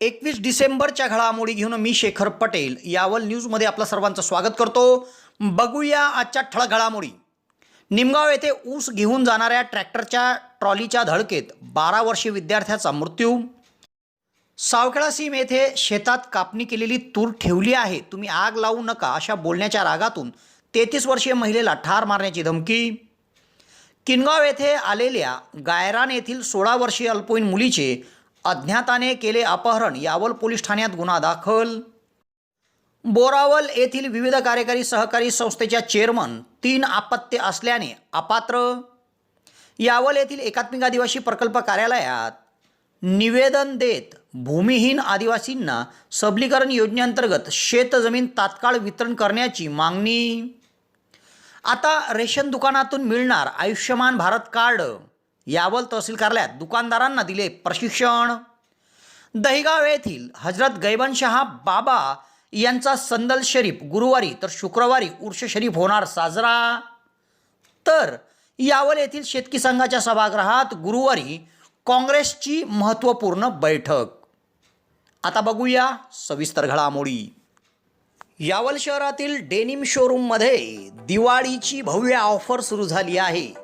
एकवीस डिसेंबरच्या घडामोडी घेऊन मी शेखर पटेल यावल न्यूजमध्ये आपलं सर्वांचं स्वागत करतो. बघूया आजच्या ठळक घडामोडी. निमगाव येथे ऊस घेऊन जाणाऱ्या ट्रॅक्टरच्या ट्रॉलीच्या धडकेत बारा वर्षीय विद्यार्थ्याचा मृत्यू. सावखेळा सीम येथे शेतात कापणी केलेली तूर ठेवली आहे. तुम्ही आग लावू नका अशा बोलण्याच्या रागातून तेहतीस वर्षीय महिलेला ठार मारण्याची धमकी. किनगाव येथे आलेल्या गायरान येथील सोळा वर्षीय अल्पवयीन मुलीचे अज्ञाताने केले अपहरण यावल पोलीस ठाण्यात गुन्हा दाखल. बोरावल येथील विविध कार्यकारी सहकारी संस्थेच्या चेअरमन तीन आपत्य असल्याने अपात्र. यावल येथील एकात्मिक आदिवासी प्रकल्प कार्यालयात निवेदन देत भूमिहीन आदिवासींना सबलीकरण योजनेअंतर्गत शेतजमीन तात्काळ वितरण करण्याची मागणी. आता रेशन दुकानातून मिळणार आयुष्यमान भारत कार्ड. यावल तहसील कार्यालयात दुकानदारांना दिले प्रशिक्षण. दहिगाव येथील हजरत गैबनशहा बाबा यांचा संदल शरीफ गुरुवारी तर शुक्रवारी उर्ष शरीफ होणार साजरा. तर यावल येथील शेतकी संघाच्या सभागृहात गुरुवारी काँग्रेसची महत्त्वपूर्ण बैठक. आता बघूया सविस्तर घडामोडी. यावल शहरातील डेनिम शोरूममध्ये दिवाळीची भव्य ऑफर सुरू झाली आहे.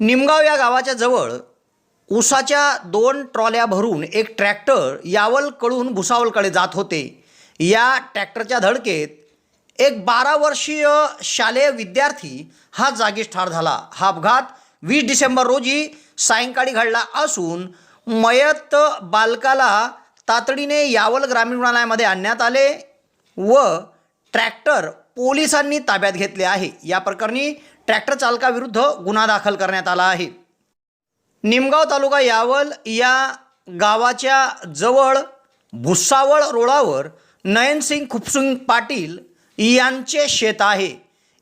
निमगाव या गावाच्या जवळ ऊसाच्या दोन ट्रॉल्या भरून एक ट्रॅक्टर यावलकडून भुसावलकडे जात होते. या ट्रॅक्टरच्या धडकेत एक बारा वर्षीय शालेय विद्यार्थी हा जागीच ठार झाला. हा अपघात वीस डिसेंबर रोजी सायंकाळी घडला असून मयत बालकाला तातडीने यावल ग्रामीण रुग्णालयामध्ये आणण्यात आले व ट्रॅक्टर पोलिसांनी ताब्यात घेतले आहे. या प्रकरणी ट्रॅक्टर चालकाविरुद्ध गुन्हा दाखल करण्यात आला आहे. निमगाव तालुका यावल या गावाच्या जवळ भुसावळ रोडावर नयनसिंग खुपसिंग पाटील यांचे शेत आहे.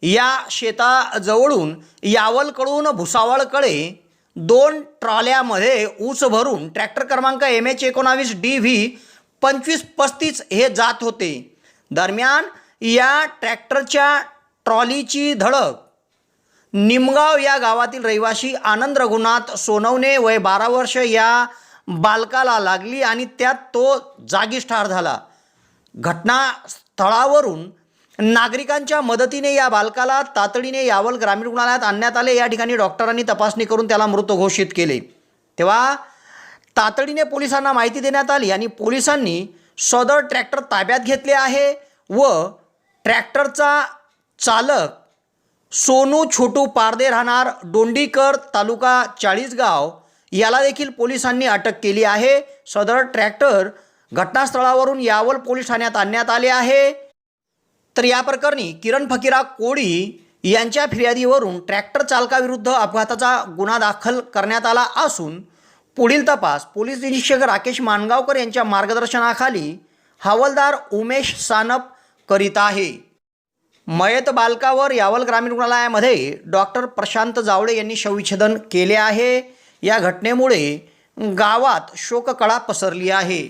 या शेताजवळून यावलकडून भुसावळकडे दोन ट्रॉल्यामध्ये ऊस भरून ट्रॅक्टर क्रमांक एम एच एकोणावीस डी व्ही पंचवीस पस्तीस हे जात होते. दरम्यान या ट्रॅक्टरच्या ट्रॉलीची धडक निमगाव या गावातील रहिवासी आनंद रघुनाथ सोनवणे वय बारा वर्ष या बालकाला लागली आणि त्यात तो जागीच ठार झाला. घटनास्थळावरून नागरिकांच्या मदतीने या बालकाला तातडीने यावल ग्रामीण रुग्णालयात आणण्यात आले. या ठिकाणी डॉक्टरांनी तपासणी करून त्याला मृत घोषित केले. तेव्हा तातडीने पोलिसांना माहिती देण्यात आली आणि पोलिसांनी सदर ट्रॅक्टर ताब्यात घेतले आहे व ट्रॅक्टरचा चालक सोनू छोटू पारदे राहणार डोंडीकर तालुका चाळीसगाव. याला देखील पोलिसांनी अटक केली आहे. सदर ट्रॅक्टर घटनास्थळावरून यावल पोलीस ठाण्यात आणण्यात आले आहे. तर या प्रकरणी किरण फकीरा कोळी यांच्या फिर्यादीवरून ट्रॅक्टर चालकाविरुद्ध अपघाताचा गुन्हा दाखल करण्यात आला असून पुढील तपास पोलीस निरीक्षक राकेश मानगावकर यांच्या मार्गदर्शनाखाली हवालदार उमेश सानप करीत आहे. मयत बालकावर यावल ग्रामीण रुग्णालयामध्ये डॉक्टर प्रशांत जावळे यांनी शवविच्छेदन केले आहे. या घटनेमुळे गावात शोककळा पसरली आहे.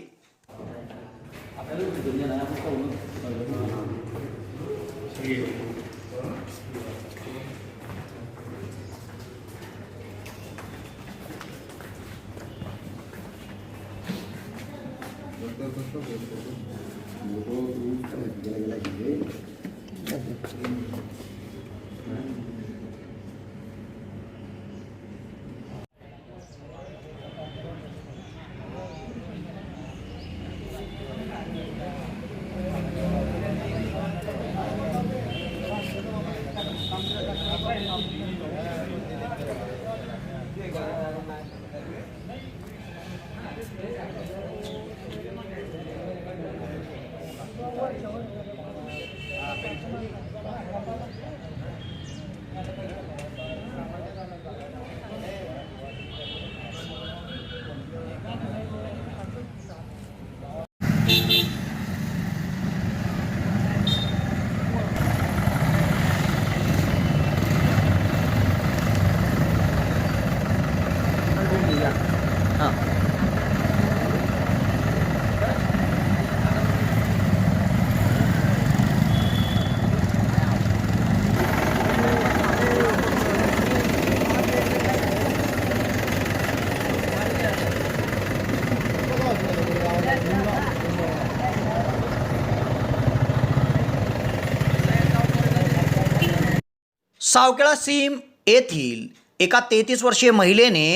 सावकेळा सीम येथील एका तेहतीस वर्षीय महिलेने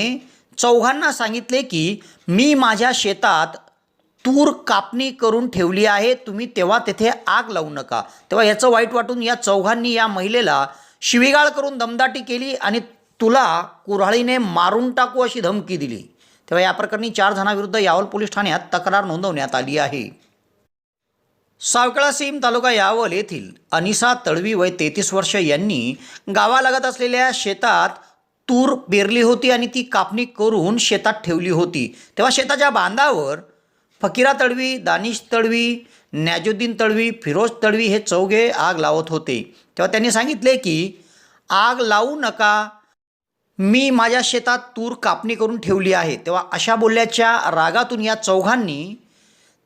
चौघांना सांगितले की मी माझ्या शेतात तूर कापणी करून ठेवली आहे तुम्ही तेव्हा तेथे आग लावू नका. तेव्हा याचं वाईट वाटून या चौघांनी या महिलेला शिवीगाळ करून दमदाटी केली आणि तुला कुऱ्हाळीने मारून टाकू अशी धमकी दिली. तेव्हा या प्रकरणी चार जणांविरुद्ध यावल पोलीस ठाण्यात तक्रार नोंदवण्यात आली आहे. सावकळा सीम तालुका यावल येथील अनिसा तळवी वय तेहतीस वर्ष यांनी गावालगत असलेल्या शेतात तूर पेरली होती आणि ती कापणी करून शेतात ठेवली होती. तेव्हा शेताच्या बांधावर फकीरा तळवी दानिश तळवी नॅजुद्दीन तळवी फिरोज तळवी हे चौघे आग लावत होते. तेव्हा त्यांनी सांगितले की आग लावू नका. मी माझ्या शेतात तूर कापणी करून ठेवली आहे. तेव्हा अशा बोलल्याच्या रागातून या चौघांनी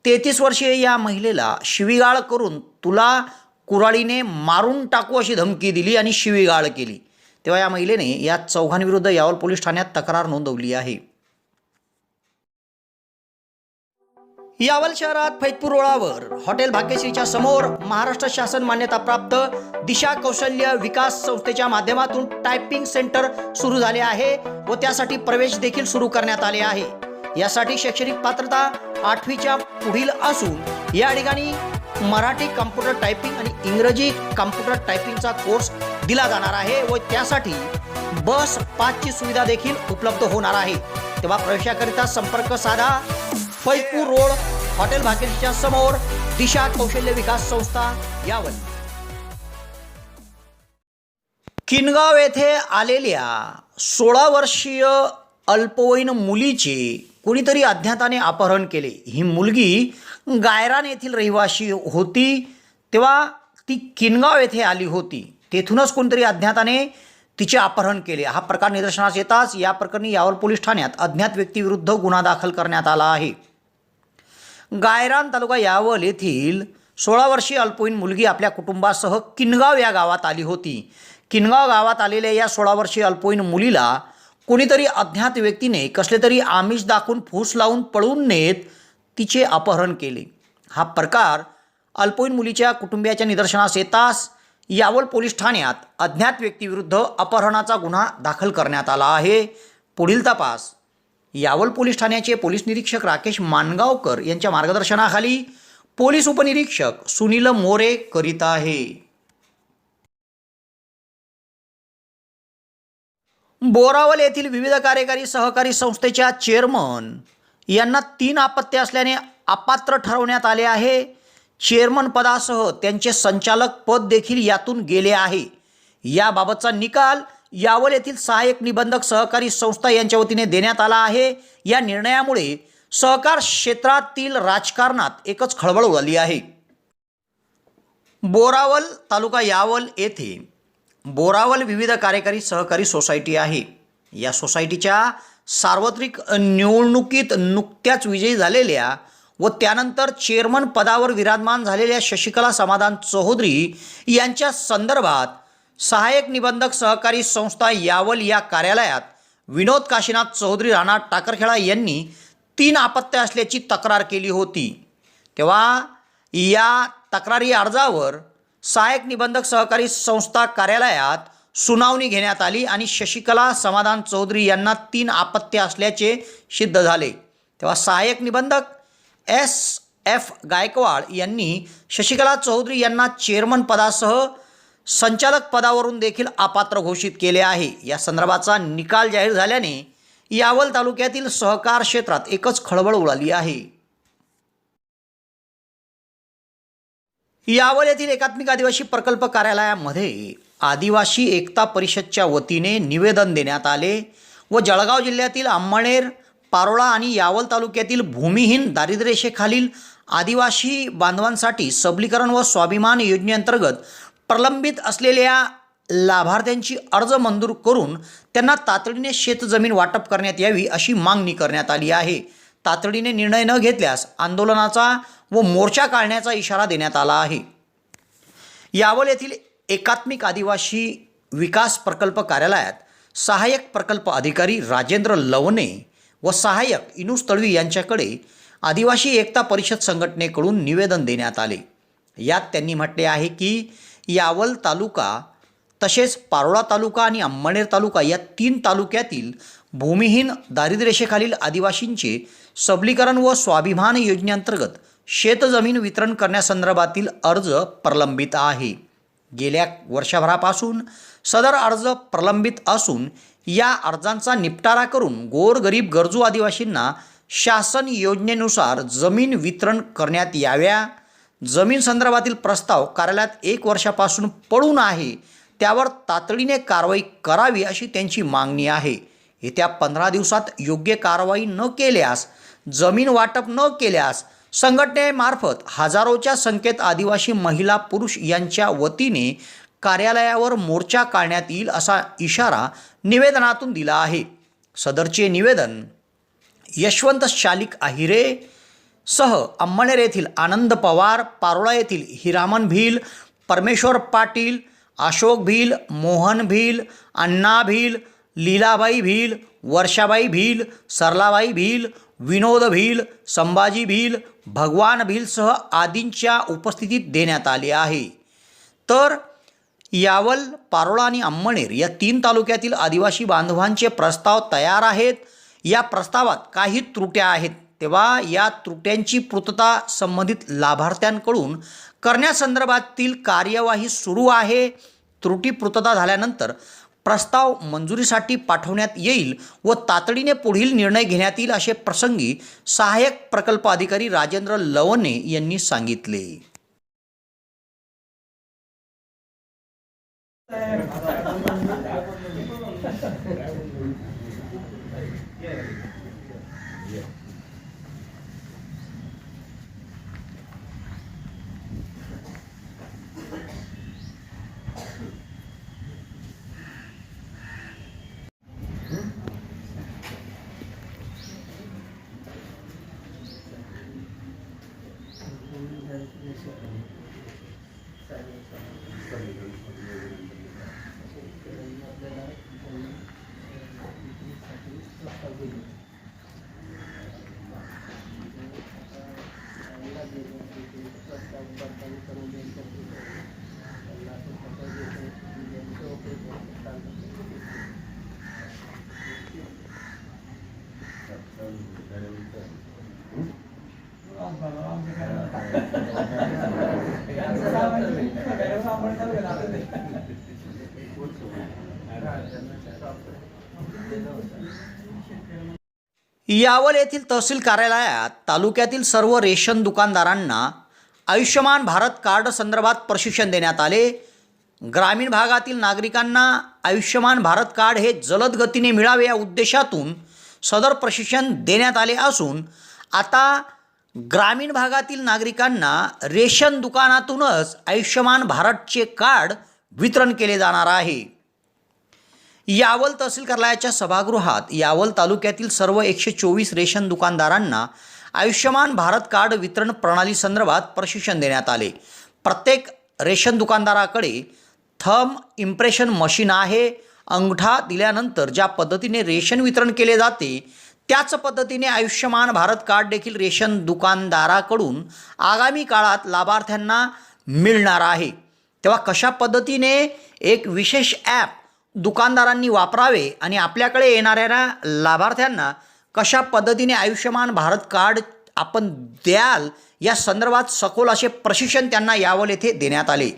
तेहतीस वर्षीय या महिलेला शिवीगाळ करून तुला कुराळीने मारून टाकू अशी धमकी दिली आणि शिवीगाळ केली. तेव्हा या महिलेने या चौघांविरुद्ध यावल पोलीस ठाण्यात तक्रार नोंदवली आहे. यावल शहरात फैजपूर रोळावर हॉटेल भाग्यश्रीच्या समोर महाराष्ट्र शासन मान्यताप्राप्त दिशा कौशल्य विकास संस्थेच्या माध्यमातून टायपिंग सेंटर सुरू झाले आहे व त्यासाठी प्रवेश देखील सुरू करण्यात आले आहे. यासाठी शैक्षणिक पात्रता आठवीच्या पुढील असून या ठिकाणी मराठी कम्प्युटर टायपिंग आणि इंग्रजी कम्प्युटर टायपिंगचा कोर्स दिला जाणार आहे व त्यासाठी बस पाचची सुविधा देखील उपलब्ध होणार आहे. तेव्हा प्रवेशाकरिता संपर्क साधा. फैपूर रोड हॉटेल भाग्यश्रीच्या समोर दिशा कौशल्य विकास संस्था यावर. किनगाव येथे आलेल्या सोळा वर्षीय अल्पवयीन मुलीचे कोणीतरी अज्ञाताने अपहरण केले. ही मुलगी गायरान येथील रहिवाशी होती. तेव्हा ती किनगाव येथे आली होती. तेथूनच कोणतरी अज्ञाताने तिचे अपहरण केले. हा प्रकार निदर्शनास येताच या प्रकरणी यावल पोलीस ठाण्यात अज्ञात व्यक्तीविरुद्ध गुन्हा दाखल करण्यात आला आहे. गायरान तालुका यावल येथील सोळा वर्षीय अल्पवयीन मुलगी आपल्या कुटुंबासह किनगाव या गावात आली होती. किनगाव गावात आलेल्या या सोळा वर्षीय अल्पवयीन मुलीला कुणीतरी अज्ञात व्यक्तीने कसले तरी आमिष दाखवून फूस लावून पळून नेत तिचे अपहरण केले. हा प्रकार अल्पवयीन मुलीच्या कुटुंबियाच्या निदर्शनास येताच यावल पोलीस ठाण्यात अज्ञात व्यक्तीविरुद्ध अपहरणाचा गुन्हा दाखल करण्यात आला आहे. पुढील तपास. यावल पोलीस ठाण्याचे पोलीस निरीक्षक राकेश मानगावकर यांच्या मार्गदर्शनाखाली पोलीस उपनिरीक्षक सुनील मोरे करीत आहे. बोरावल येथील विविध कार्यकारी सहकारी संस्थेच्या चेअरमन यांना तीन आपत्ती असल्याने अपात्र ठरवण्यात आले आहे. चेअरमन पदासह त्यांचे संचालक पद देखील यातून गेले आहे. याबाबतचा निकाल यावल येथील सहाय्यक निबंधक सहकारी संस्था यांच्या वतीने देण्यात आला आहे. या निर्णयामुळे सहकार क्षेत्रातील राजकारणात एकच खळबळ उडाली आहे. बोरावल तालुका यावल येथे बोरावल विविध कार्यकारी सहकारी सोसायटी आहे. या सोसायटीच्या सार्वत्रिक निवडणुकीत नुकत्याच विजयी झालेल्या व त्यानंतर चेअरमन पदावर विराजमान झालेल्या शशिकला समाधान चौधरी यांच्या संदर्भात सहाय्यक निबंधक सहकारी संस्था यावल या कार्यालयात विनोद काशीनाथ चौधरी राणा टाकरखेडा यांनी तीन आपत्त्या असल्याची तक्रार केली होती. तेव्हा या तक्रारी अर्जावर सहाय्यक निबंधक सहकारी संस्था कार्यालयात सुनावणी घेण्यात आली आणि शशिकला समाधान चौधरी यांना तीन आपत्त्या असल्याचे सिद्ध झाले. तेव्हा सहाय्यक निबंधक एस एफ गायकवाड यांनी शशिकला चौधरी यांना चेअरमन पदासह संचालक पदावरून देखील अपात्र घोषित केले आहे. या संदर्भाचा निकाल जाहीर झाल्याने यावल तालुक्यातील सहकार क्षेत्रात एकच खळबळ उडाली आहे. यावल येथील एकात्मिक आदिवासी प्रकल्प कार्यालयामध्ये आदिवासी एकता परिषदच्या वतीने निवेदन देण्यात आले व जळगाव जिल्ह्यातील अंमळनेर पारोळा आणि यावल तालुक्यातील भूमिहीन दारिद्र्यरेषेखालील आदिवासी बांधवांसाठी सबलीकरण व स्वाभिमान योजनेअंतर्गत प्रलंबित असलेल्या लाभार्थ्यांची अर्ज मंजूर करून त्यांना तातडीने शेतजमीन वाटप करण्यात यावी अशी मागणी करण्यात आली आहे. तातडीने निर्णय न घेतल्यास आंदोलनाचा व मोर्चा काढण्याचा इशारा देण्यात आला आहे. यावल येथील एकात्मिक आदिवासी विकास प्रकल्प कार्यालयात सहाय्यक प्रकल्प अधिकारी राजेंद्र लवणे व सहाय्यक इनुस तळवी यांच्याकडे आदिवासी एकता परिषद संघटनेकडून निवेदन देण्यात आले. यात त्यांनी म्हटले आहे की यावल तालुका तसेच पारोळा तालुका आणि अंमळनेर तालुका या तीन तालुक्यातील भूमिहीन दारिद्र्यरेषेखालील आदिवासींचे सबलीकरण व स्वाभिमान योजनेअंतर्गत शेतजमीन वितरण करण्यासंदर्भातील अर्ज प्रलंबित आहे. गेल्या वर्षभरापासून सदर अर्ज प्रलंबित असून या अर्जांचा निपटारा करून गोरगरीब गरजू आदिवासींना शासन योजनेनुसार जमीन वितरण करण्यात याव्या. जमीन संदर्भातील प्रस्ताव कार्यालयात एक वर्षापासून पडून आहे. त्यावर तातडीने कारवाई करावी अशी त्यांची मागणी आहे. येत्या पंधरा दिवसात योग्य कारवाई न केल्यास जमीन वाटप न केल्यास संघटनेमार्फत हजारोच्या संख्येत आदिवासी महिला पुरुष यांच्या वतीने कार्यालयावर मोर्चा काढण्यात येईल असा इशारा निवेदनातून दिला आहे. सदरचे निवेदन यशवंत शालिक आहिरे सह अंमळनेर येथील आनंद पवार पारोळा येथील हिरामन भील परमेश्वर पाटील अशोक भील मोहन भील अण्णा भील लीलाबाई भील वर्षाबाई भील सरलाबाई भील विनोद भील संभाजी भील भगवान भीलसह आदींच्या उपस्थितीत देण्यात आले आहे. तर यावल पारोळा आणि अंमणेर या तीन तालुक्यातील आदिवासी बांधवांचे प्रस्ताव तयार आहेत. या प्रस्तावात काही त्रुट्या आहेत. तेव्हा या त्रुट्यांची पूर्तता संबंधित लाभार्थ्यांकडून करण्यासंदर्भातील कार्यवाही सुरू आहे. त्रुटी पूर्तता झाल्यानंतर प्रस्ताव मंजुरीसाठी पाठवण्यात येईल व तातडीने पुढील निर्णय घेण्यात येईल असे प्रसंगी सहाय्यक प्रकल्प अधिकारी राजेंद्र लवणे यांनी सांगितले. यावल येथील तहसील कार्यालयात तालुक्यातील सर्व रेशन दुकानदारांना आयुष्यमान भारत कार्ड संदर्भात प्रशिक्षण देण्यात आले. ग्रामीण भागातील नागरिकांना आयुष्यमान भारत कार्ड हे जलद गतीने मिळावे या उद्देशातून सदर प्रशिक्षण देण्यात आले असून आता ग्रामीण भागातील नागरिकांना रेशन दुकानातूनच आयुष्यमान भारतचे कार्ड वितरण केले जाणार आहे. यावल तहसील कार्यालयाच्या सभागृहात यावल तालुक्यातील सर्व एकशे चोवीस रेशन दुकानदारांना आयुष्यमान भारत कार्ड वितरण प्रणाली संदर्भात प्रशिक्षण देण्यात आले. प्रत्येक रेशन दुकानदाराकडे थम इम्प्रेशन मशीन आहे. अंगठा दिल्यानंतर ज्या पद्धतीने रेशन वितरण केले जाते त्याच पद्धतीने आयुष्यमान भारत कार्ड देखील रेशन दुकानदाराकडून आगामी काळात लाभार्थ्यांना मिळणार आहे. तेव्हा कशा पद्धतीने एक विशेष ॲप दुकानदारांनी वापरावे आणि आपल्याकडे येणाऱ्या लाभार्थ्यांना कशा पद्धतीने आयुष्यमान भारत कार्ड आपण द्याल या संदर्भात सखोल असे प्रशिक्षण त्यांना यावल येथे देण्यात आले.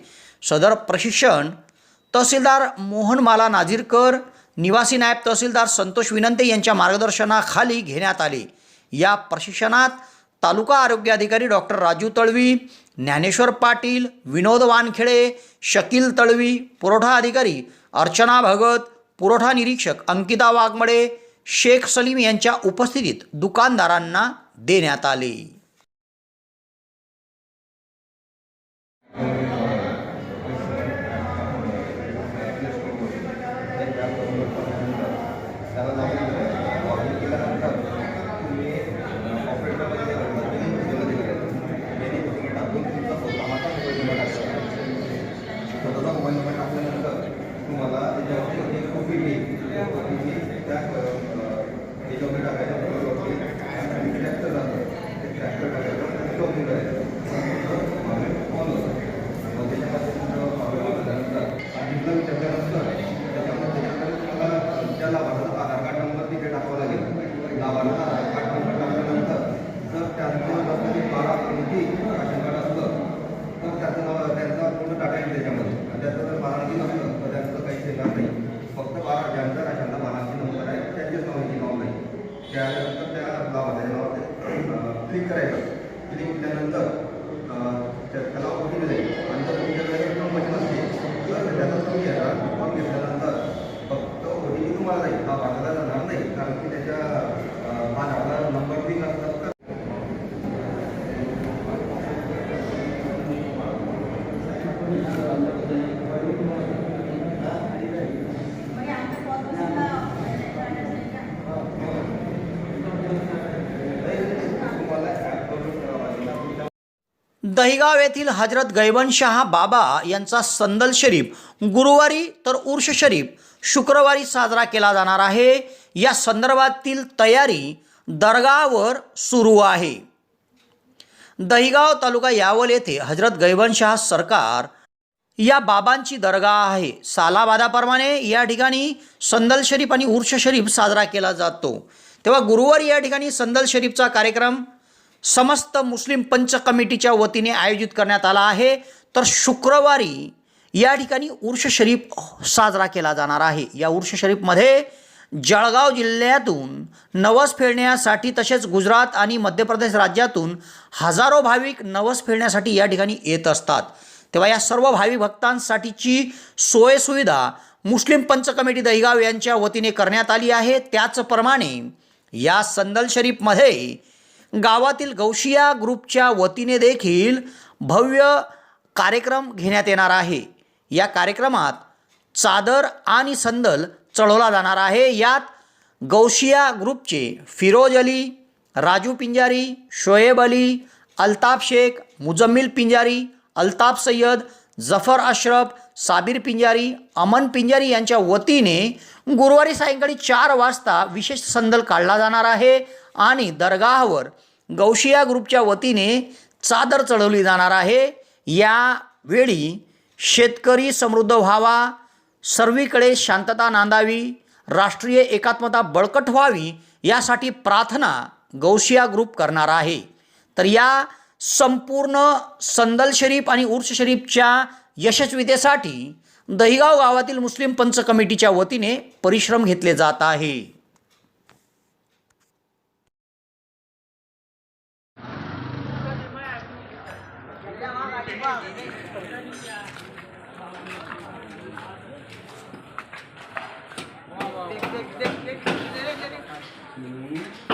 सदर प्रशिक्षण तहसीलदार मोहनमाला नाझीरकर निवासी नायब तहसीलदार संतोष विनंते यांच्या मार्गदर्शनाखाली घेण्यात आले. या प्रशिक्षणात तालुका आरोग्य अधिकारी डॉक्टर राजू तळवी ज्ञानेश्वर पाटील विनोद वानखेडे शकील तळवी पुरवठा अधिकारी अर्चना भगत पुरवठा निरीक्षक अंकिता वाघमडे शेख सलीम यांच्या उपस्थितीत दुकानदारांना देण्यात आले स्वतःचा मोबाईल नंबर टाकल्यानंतर तुम्हाला त्याच्यावरती एक कॉपी येईल त्या कॉपीची त्या अ, अ, याच्यावरती टाकायचं फोटोवरती आणि ट्रॅक्टर जातं ते ट्रॅक्टर टाकायचं आणि लॉगिन करायचं ऑन होतं मग त्याच्यामध्ये तुमचं login झाल्यानंतर आणि तुमचा विचार करा किती राशन कार्ड असलं तर त्याचं नाव त्यांचा पूर्ण टाटा येईल त्याच्यामध्ये. आणि त्याचं जर बारामती नसलं तर त्यांचं काही येणार नाही. फक्त बारा ज्यांचा राशनला बारामती नंबर आहे त्यांचेच नावाची नाव नाही. त्यानंतर त्या नावाच्या नावावर क्लिक करायचं. क्लिक केल्यानंतर त्याला ओ टी पी जाईल. आणि जर तुमच्याकडे इन्फॉर्मेशन असली तर त्याचा तुम्ही घ्या फॉर्म घेतल्यानंतर फक्त ओ टी पी तुम्हाला जाईल. हा पाठवला जाणार नाही. कारण की त्याच्या अं, हा आपला नंबर लिंक असतात तर तुम्हाला ॲपवरून करावं दहिगाव येथील हजरत गैबनशहा बाबा यांचा संदल शरीफ गुरुवारी तर उर्ष शरीफ शुक्रवारी साजरा केला जाणार आहे. या संदर्भातील तयारी दर्गावर सुरू आहे. दहिगाव तालुका यावल येथे हजरत गैबनशहा सरकार या बाबांची दर्गा आहे. सालाबादाप्रमाणे या ठिकाणी संदल शरीफ आणि उर्ष शरीफ साजरा केला जातो. तेव्हा गुरुवारी या ठिकाणी संदल शरीफचा कार्यक्रम समस्त मुस्लिम पंच कमिटीच्या वतीने आयोजित करण्यात आला आहे. तर शुक्रवारी या ठिकाणी उर्ष शरीफ साजरा केला जाणार आहे. या उर्ष शरीफमध्ये जळगाव जिल्ह्यातून नवस फेडण्यासाठी तसेच गुजरात आणि मध्य प्रदेश राज्यातून हजारो भाविक नवस फेडण्यासाठी या ठिकाणी येत असतात. तेव्हा या सर्व भाविक भक्तांसाठीची सोयसुविधा मुस्लिम पंच कमिटी दहिगाव यांच्या वतीने करण्यात आली आहे. त्याचप्रमाणे या संदल शरीफमध्ये गावातील गौशिया ग्रुपच्या वतीने देखील भव्य कार्यक्रम घेण्यात येणार आहे. या कार्यक्रमात चादर आणि संदल चढवला जाणार आहे. यात गौशिया ग्रुपचे फिरोज अली राजू पिंजारी शोएब अली अल्ताफ शेख मुजम्मिल पिंजारी अल्ताफ सय्यद जफर अशरफ साबिर पिंजारी अमन पिंजारी यांच्या वतीने गुरुवारी सायंकाळी चार वाजता विशेष संदल काढला जाणार आहे. आणि दरगाहवर गौशिया ग्रुपच्या वतीने चादर चढवली जाणार आहे. यावेळी शेतकरी समृद्ध व्हावा सर्वीकडे शांतता नांदावी राष्ट्रीय एकात्मता बळकट व्हावी यासाठी प्रार्थना गौशिया ग्रुप करणार आहे. तर या संपूर्ण संदल शरीफ आणि उर्स शरीफच्या यशस्वीतेसाठी दहिगाव गावातील मुस्लिम पंच कमिटीच्या वतीने परिश्रम घेतले जात आहे. या गस दहेगाव के कार्यकर्ता ओके बस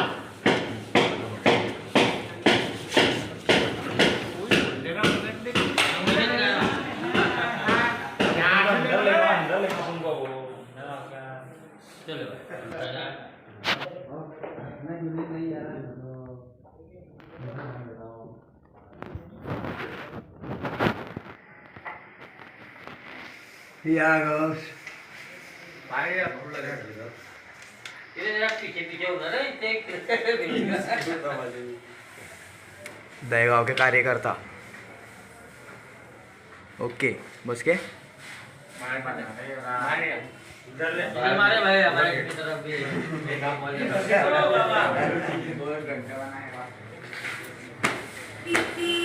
के हमारे भाई हमारे की तरफ भी आगे ऐसा गोल गोल घुमाना है आदमियों को गोल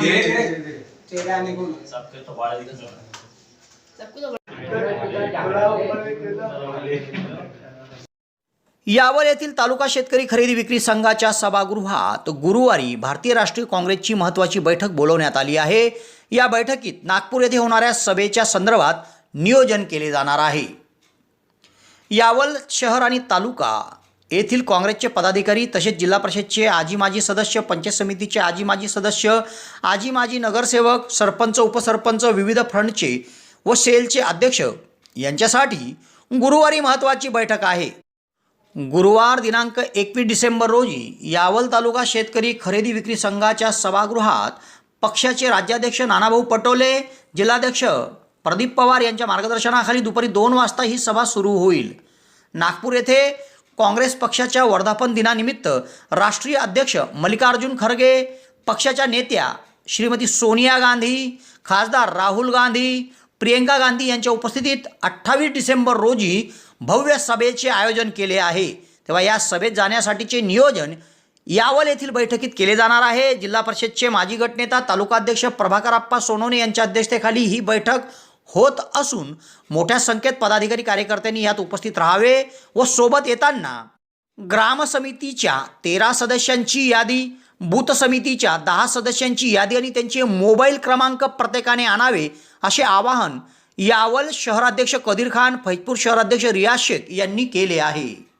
धीरे यावर येथील तालुका शेतकरी खरेदी विक्री संघाच्या सभागृहात गुरुवारी भारतीय राष्ट्रीय काँग्रेसची महत्त्वाची बैठक बोलवण्यात आली आहे. या बैठकीत नागपूर येथे होणाऱ्या सभेच्या संदर्भात नियोजन केले जाणार आहे. यावल शहर आणि तालुका येथील काँग्रेसचे पदाधिकारी तसेच जिल्हा परिषदचे आजी माजी सदस्य पंचायत समितीचे आजी माजी सदस्य आजी माजी नगरसेवक सरपंच उपसरपंच विविध फ्रंटचे व सेलचे अध्यक्ष यांच्यासाठी गुरुवारी महत्त्वाची बैठक आहे. गुरुवार दिनांक एकवीस डिसेंबर रोजी यावल तालुका शेतकरी खरेदी विक्री संघाच्या सभागृहात पक्षाचे राज्याध्यक्ष नानाभाऊ पटोले जिल्हाध्यक्ष प्रदीप पवार यांच्या मार्गदर्शनाखाली दुपारी दोन वाजता ही सभा सुरू होईल. नागपूर येथे काँग्रेस पक्षाच्या वर्धापन दिनानिमित्त राष्ट्रीय अध्यक्ष मल्लिकार्जुन खरगे पक्षाच्या नेत्या श्रीमती सोनिया गांधी खासदार राहुल गांधी प्रियंका गांधी यांच्या उपस्थितीत अठ्ठावीस डिसेंबर रोजी भव्य सभेचे आयोजन केले आहे. तेव्हा या सभेत जाण्यासाठीचे नियोजन यावल येथील बैठकीत केले जाणार आहे. जिल्हा परिषदचे माजी गटनेता तालुकाध्यक्ष प्रभाकर आप्पा सोनवणे यांच्या अध्यक्षतेखाली ही बैठक होत असून मोठ्या संख्येत पदाधिकारी कार्यकर्त्यांनी यात उपस्थित राहावे व सोबत येताना ग्राम समितीच्या तेरा सदस्यांची यादी बूथ समितीच्या दहा सदस्यांची यादी आणि त्यांचे मोबाईल क्रमांक प्रत्येकाने आणावे असे आवाहन यावल शहराध्यक्ष कदीर खान फैजपूर शहराध्यक्ष रियाज शेख यांनी केले आहे.